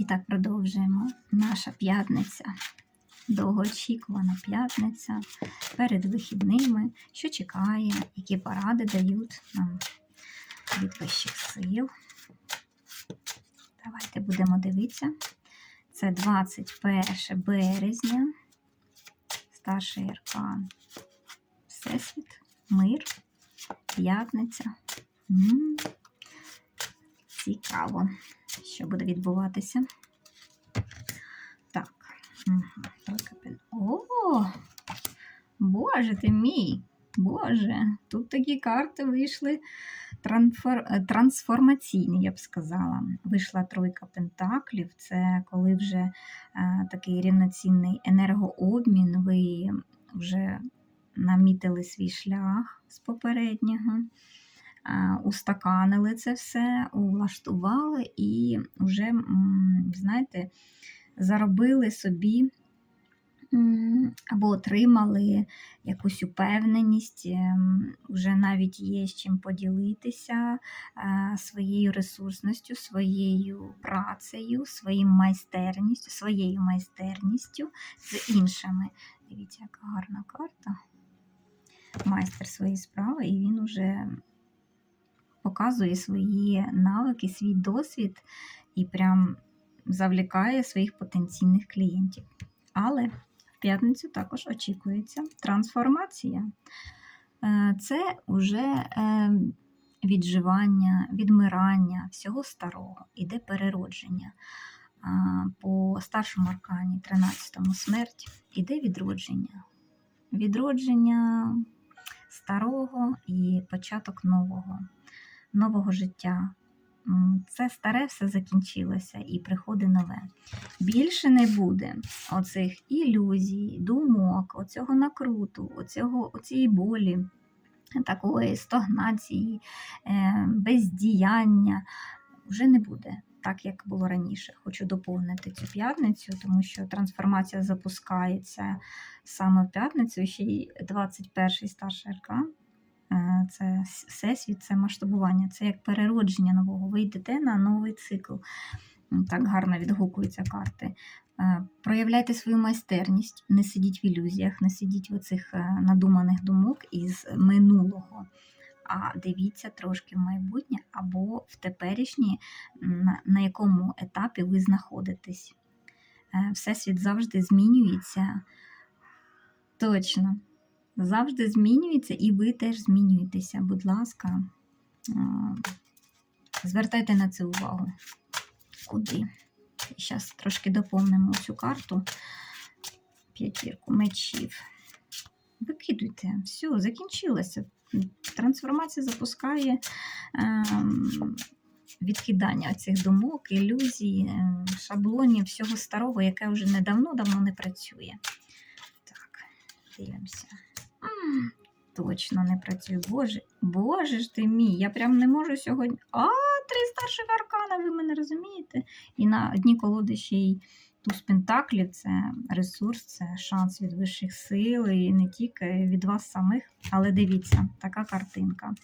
І так продовжуємо. Наша п'ятниця. Довгоочікувана п'ятниця перед вихідними, що чекає, які поради дають нам від вищих сил. Давайте будемо дивитися. Це 21 березня. Старший аркан. Всесвіт, мир, п'ятниця. Цікаво, що буде відбуватися. Так. О! Боже ти мій! Боже, тут такі карти вийшли трансфор... трансформаційні, я б сказала. Вийшла тройка пентаклів. Це коли вже е, такий рівноцінний енергообмін, ви вже намітили свій шлях з попереднього, устаканили це все, улаштували і вже, знаєте, заробили собі або отримали якусь упевненість, ем, вже навіть є з чим поділитися е, своєю ресурсністю, своєю працею, своїм майстерністю, своєю майстерністю з іншими. Дивіться, яка гарна карта. Майстер своєї справи, і він уже показує свої навики, свій досвід і прям завлікає своїх потенційних клієнтів. Але в п'ятницю також очікується трансформація. Е, Це вже е, відживання, відмирання всього старого, іде переродження. По старшому аркані, 13-му смерть, іде відродження. Відродження старого і початок нового, нового життя. Це старе все закінчилося і приходить нове. Більше не буде оцих ілюзій, думок, оцього накруту, оцього, оцієї болі, такої стогнації, е, бездіяння. Вже не буде так, як було раніше. Хочу доповнити цю п'ятницю, тому що трансформація запускається саме в п'ятницю, ще й 21-й старший аркан. Е, Це всесвіт, це масштабування, це як переродження нового. Ви йдете на новий цикл. Так гарно відгукуються карти. Е, Проявляйте свою майстерність, не сидіть в ілюзіях, не сидіть в оцих е, надуманих думок із минулого. А дивіться трошки в майбутнє або в теперішнє, на, якому етапі ви знаходитесь. Всесвіт завжди змінюється. Точно. Завжди змінюється, і ви теж змінюєтеся. Будь ласка, е, звертайте на це увагу. Куди? Зараз трошки доповнимо цю карту. П'ятірку мечів. Викидуйте, все, закінчилося. Трансформація запускає ем, відкидання цих думок, ілюзій, ем, шаблонів, всього старого, яке вже недавно-давно не працює. Так, дивимося. Точно не працює. Боже, боже ж ти мій, я прям не можу сьогодні. А, три старших аркана, ви мене розумієте? І на одній колоди ще й туз пентаклів це ресурс, це шанс від вищих сил, і не тільки від вас самих. Але дивіться, така картинка.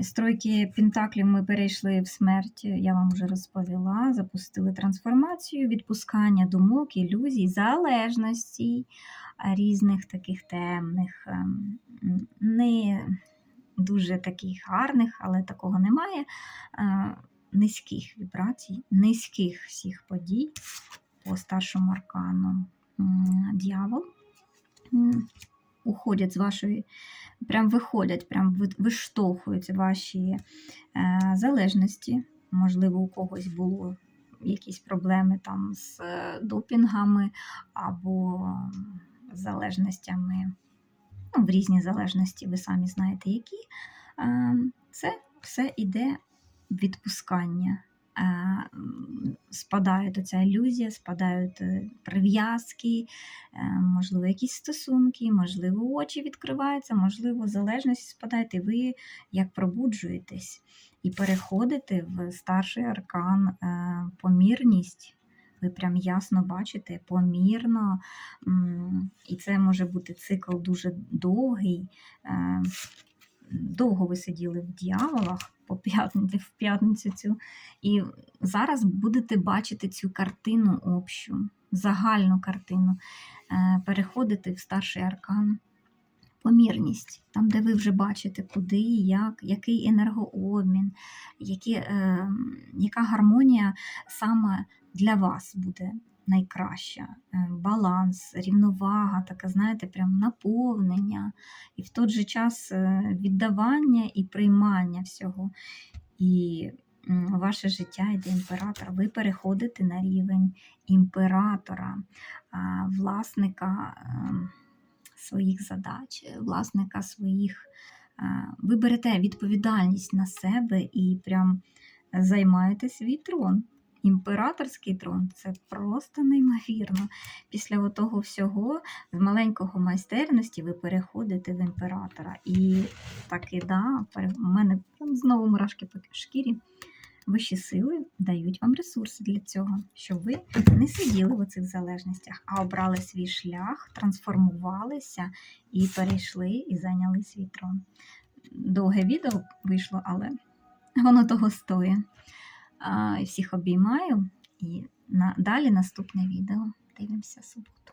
З тройки пентаклів ми перейшли в смерть, я вам вже розповіла. Запустили трансформацію, відпускання думок, ілюзій, залежностей різних таких темних, ем, не дуже таких гарних, але такого немає. е, Низьких вібрацій, низьких всіх подій по старшому аркану дьявол. Уходять з вашої, прям виходять, прям ви- виштовхують ваші е, залежності. Можливо, у когось було якісь проблеми там з е, допінгами або залежностями, ну, в різні залежності, ви самі знаєте, які. Е, Це все іде відпускання. Спадає ця ілюзія, спадають е, прив'язки, е, можливо, якісь стосунки, можливо, очі відкриваються, можливо, залежність спадає, і ви як пробуджуєтесь і переходите в старший аркан е, помірність. Ви прям ясно бачите, помірно, і це може бути цикл дуже довгий. Довго ви сиділи в діяволах, по п'ятниці, в п'ятницю цю. І зараз будете бачити цю картину общу, загальну картину, е, переходити в старший аркан. Помірність, там, де ви вже бачите, куди, як, який енергообмін, які, е, яка гармонія саме для вас буде найкраща. Е, баланс, рівновага, таке, знаєте, прям наповнення, і в той же час е, віддавання і приймання всього. І ваше життя йде імператор. Ви переходите на рівень імператора, власника. ем, своїх задач, власника своїх. е, Ви берете відповідальність на себе і прям займаєте свій трон. Імператорський трон це просто неймовірно. Після того всього з маленького майстерності ви переходите в імператора. І таки, да, у мене знову мурашки по шкірі. Вищі сили дають вам ресурси для цього, щоб ви не сиділи в оцих залежностях, а обрали свій шлях, трансформувалися і перейшли і зайняли свій трон. Довге відео вийшло, але воно того стоїть. Всіх обіймаю і на, далі наступне відео. Дивимося суботу.